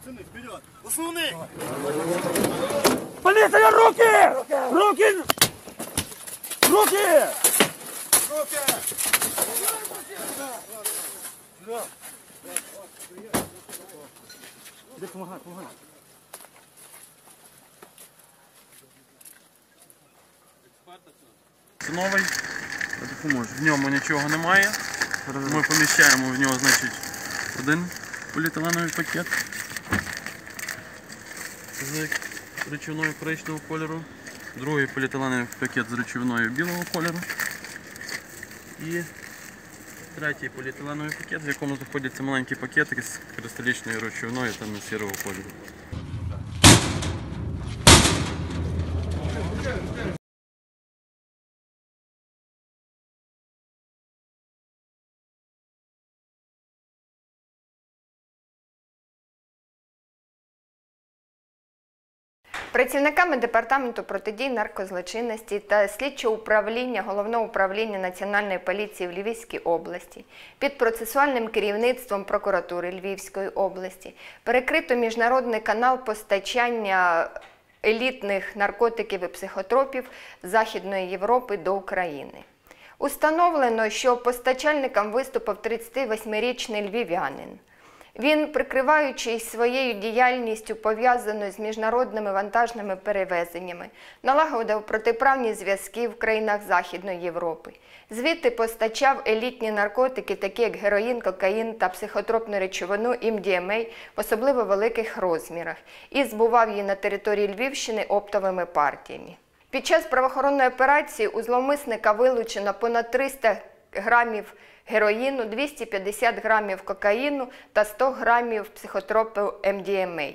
Пацаны, вперед! Основные! Поліція, руки! Руки! Руки! Іди, помагай, помагай. Це новий. В ньому нічого немає. Ми поміщаємо в нього, значить, один поліетиленовий пакет з речовиною коричневого кольору, другий поліетиленовий пакет з речовиною білого кольору і третій поліетиленовий пакет, в якому знаходяться маленькі пакетики з кристалічною речовиною та сірого кольору. Працівниками департаменту протидії наркозлочинності та слідчого управління головного управління Національної поліції в Львівській області під процесуальним керівництвом прокуратури Львівської області перекрито міжнародний канал постачання елітних наркотиків і психотропів Західної Європи до України. Установлено, що постачальником виступив 38-річний львів'янин. Він, прикриваючись своєю діяльністю, пов'язаною з міжнародними вантажними перевезеннями, налагодив протиправні зв'язки в країнах Західної Європи. Звідти постачав елітні наркотики, такі як героїн, кокаїн та психотропну речовину МДМА в особливо великих розмірах, і збував її на території Львівщини оптовими партіями. Під час правоохоронної операції у зловмисника вилучено понад 300 грамів героїну, 250 грамів кокаїну та 100 грамів психотропу МДМА.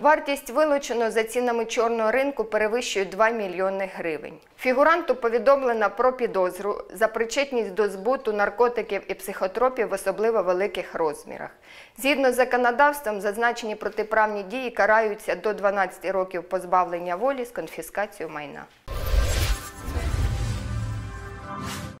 Вартість вилучено за цінами чорного ринку перевищує 2 мільйони гривень. Фігуранту повідомлено про підозру за причетність до збуту наркотиків і психотропів в особливо великих розмірах. Згідно з законодавством, зазначені протиправні дії караються до 12 років позбавлення волі з конфіскацією майна.